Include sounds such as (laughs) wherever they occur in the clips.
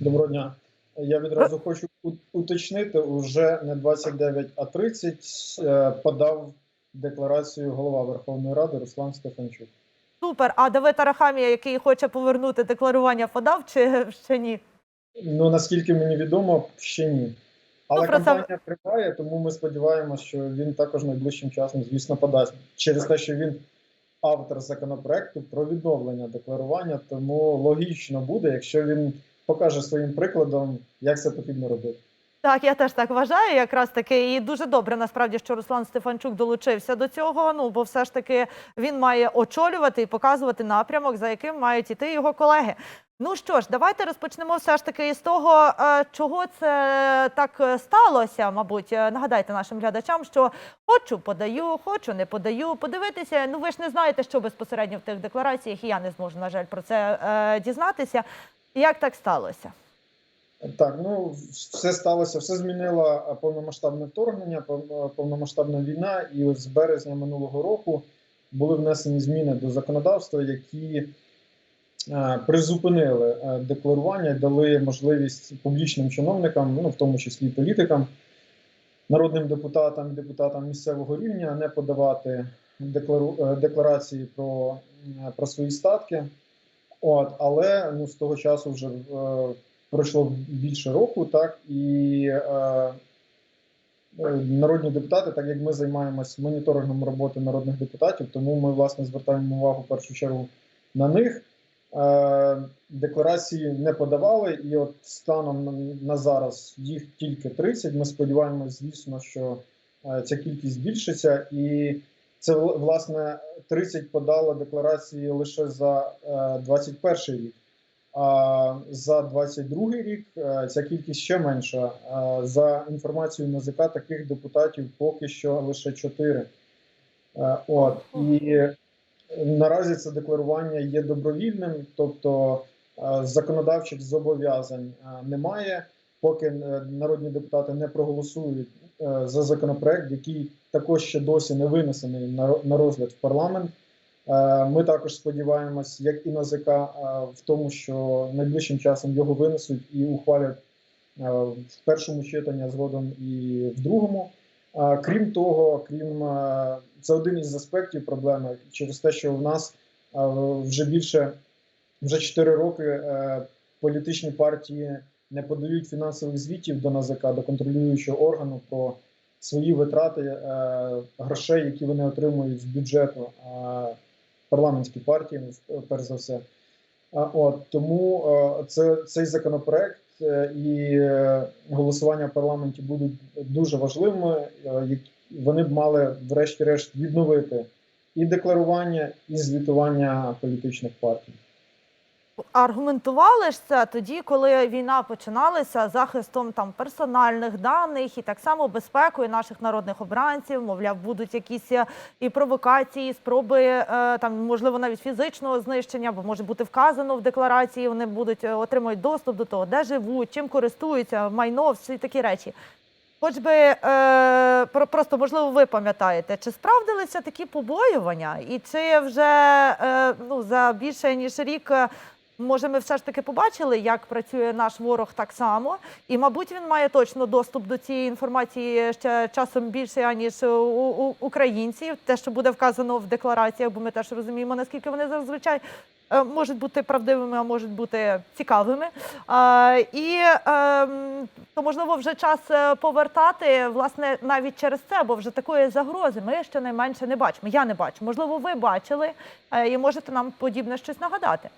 Доброго дня. Я відразу хочу уточнити, уже не 29, а 30 е, подав декларацію голова Верховної Ради Руслан Стефанчук. Супер. А Давид Арахамія, який хоче повернути декларування, подав чи (laughs) ще ні? Ну наскільки мені відомо, ще ні. Але Ну, про це- кампанія триває, тому ми сподіваємося, що він також найближчим часом, звісно, подасть через те, що він автор законопроекту про відновлення декларування. Тому логічно буде, якщо він покаже своїм прикладом, як це потрібно робити. Так, я теж так вважаю, якраз таки, і дуже добре насправді, що Руслан Стефанчук долучився до цього. Ну бо все ж таки він має очолювати і показувати напрямок, за яким мають іти його колеги. Ну що ж, давайте розпочнемо все ж таки із того, е, чого це так е, сталося. Мабуть, Е, нагадайте нашим глядачам, що хочу подаю, хочу не подаю. Подивитися. Ну ви ж не знаєте, що безпосередньо в тих деклараціях, і я не зможу, на жаль, про це дізнатися. Як так сталося? Так, ну все сталося, все змінило повномасштабне вторгнення, пов- повномасштабна війна, і ось з березня минулого року були внесені зміни до законодавства, які призупинили декларування, дали можливість публічним чиновникам, ну в тому числі політикам, народним депутатам і депутатам місцевого рівня не подавати деклару, е, декларації про, про свої статки. От, але ну з того часу вже е, пройшло більше року, так і е, е, народні депутати, так як ми займаємось моніторингом роботи народних депутатів, тому ми власне звертаємо увагу в першу чергу на них. Е, декларації не подавали, і от станом на, на зараз їх тільки 30. Ми сподіваємось, звісно, що е, ця кількість збільшиться, і це власне 30 подали декларації лише за е, 21 рік. А за 22 рік е, ця кількість ще менша. Е, За інформацією НАЗК, таких депутатів поки що лише 4. Е, От і наразі це декларування є добровільним, тобто е, законодавчих зобов'язань е, немає, поки е, народні депутати не проголосують е, за законопроект, який також ще досі не винесений на розгляд в парламент. Е, Ми також сподіваємось, як і НАЗК, е, в тому, що найближчим часом його винесуть і ухвалять е, в першому читанні, а згодом і в другому. Крім того, крім це один із аспектів проблеми через те, що в нас вже більше вже 4 роки політичні партії не подають фінансових звітів до НАЗК, до контролюючого органу про свої витрати е, грошей, які вони отримують з бюджету е, парламентські партії, ну, перш за все. От тому е, це цей законопроект е, і голосування в парламенті будуть дуже важливими. Вони б мали, врешті-решт, відновити і декларування, і звітування політичних партій. Аргументували ж це тоді, коли війна починалася захистом там персональних даних і так само безпекою наших народних обранців. Мовляв, будуть якісь е, і провокації, спроби е, там, можливо, навіть фізичного знищення, бо може бути вказано в декларації. Вони будуть е, отримують доступ до того, де живуть, чим користуються, майно, всі такі речі. Хоч би е, про- просто можливо ви пам'ятаєте, чи справдилися такі побоювання, і чи вже е, ну за більше ніж рік. Може, ми все ж таки побачили, як працює наш ворог так само, і, мабуть, він має точно доступ до цієї інформації ще часом більше, аніж у, українців. Те, що буде вказано в деклараціях, бо ми теж розуміємо, наскільки вони зазвичай е, можуть бути правдивими, а можуть бути цікавими. І ем, то можливо вже час е, повертати власне навіть через це, бо вже такої загрози ми щонайменше не бачимо. Я не бачу. Можливо, ви бачили е, і можете нам подібне щось нагадати.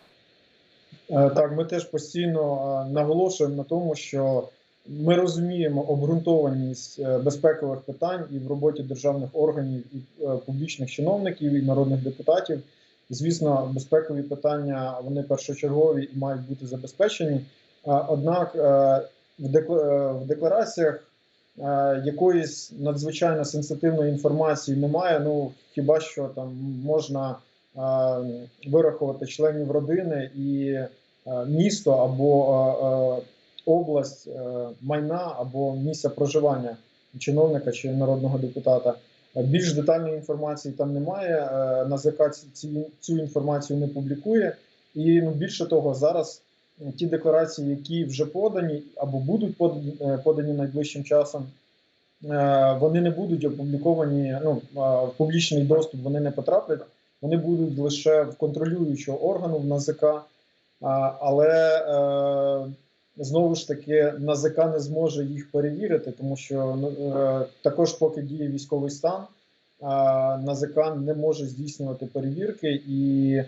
Е, Так, ми теж постійно е, наголошуємо на тому, що ми розуміємо обґрунтованість е, безпекових питань і в роботі державних органів і публічних чиновників і народних депутатів. Звісно, безпекові питання вони першочергові і мають бути забезпечені. Однак в декла- деклараціях якоїсь надзвичайно сенситивної інформації немає. Ну хіба що там можна вирахувати членів родини і місто або е, е, область е, майна або місця проживання чиновника чи народного депутата. Е, Більш детальної інформації там немає. е, НАЗК цю інформацію не публікує. І ну, більше того, зараз ті декларації, які вже подані або будуть подані, е, найближчим часом, е, вони не будуть опубліковані ну, е, в публічний доступ, вони не потраплять, вони будуть лише в контролюючого органу в НАЗК, але е, знову ж таки НАЗК не зможе їх перевірити, тому що ну, е, також, поки діє військовий стан, НАЗК не може здійснювати перевірки і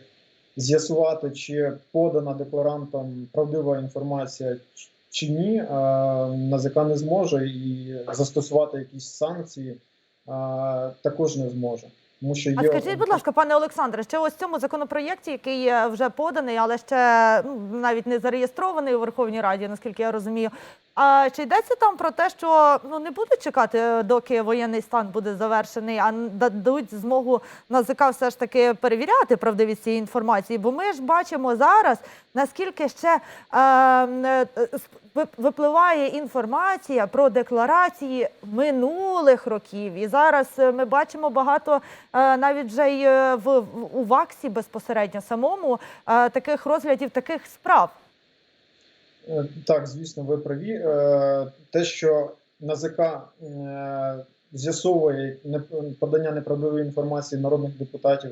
з'ясувати, чи подана декларантом правдива інформація чи ні, НАЗК не зможе і застосувати якісь санкції також не зможе. Тому що є А скажіть, будь ласка, пане Олександре, ще ось в цьому законопроєкті, який е, вже поданий, але ще ну, навіть не зареєстрований у Верховній Раді, наскільки я розумію. А чи йдеться там про те, що ну не будуть чекати, е, доки воєнний стан буде завершений, а дадуть змогу НАЗК все ж таки перевіряти правдивість цієї інформації? Бо ми ж бачимо зараз, наскільки ще е, е, ви- випливає інформація про декларації минулих років. І зараз е, ми бачимо багато е, навіть вже й е, в, у ВАКСі безпосередньо самому таких розглядів таких справ. Так, звісно, ви праві. Те, що НАЗК з'ясовує подання неправдивої інформації народних депутатів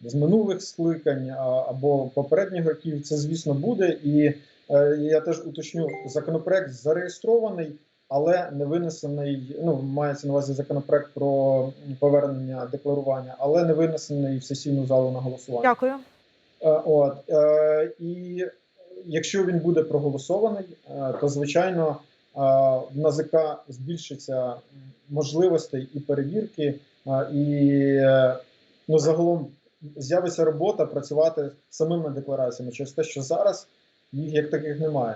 з минулих скликань або попередніх років, це звісно буде. І я теж уточню, законопроект зареєстрований, але не винесений. Ну, мається на увазі законопроект про повернення декларування, але не винесений в сесійну залу на голосування. Дякую. Е, От е, і якщо він буде проголосований, е, то звичайно е, в НАЗК збільшиться м, можливостей і перевірки, е, і е, ну загалом з'явиться робота працювати самими деклараціями через те, що зараз їх як таких немає.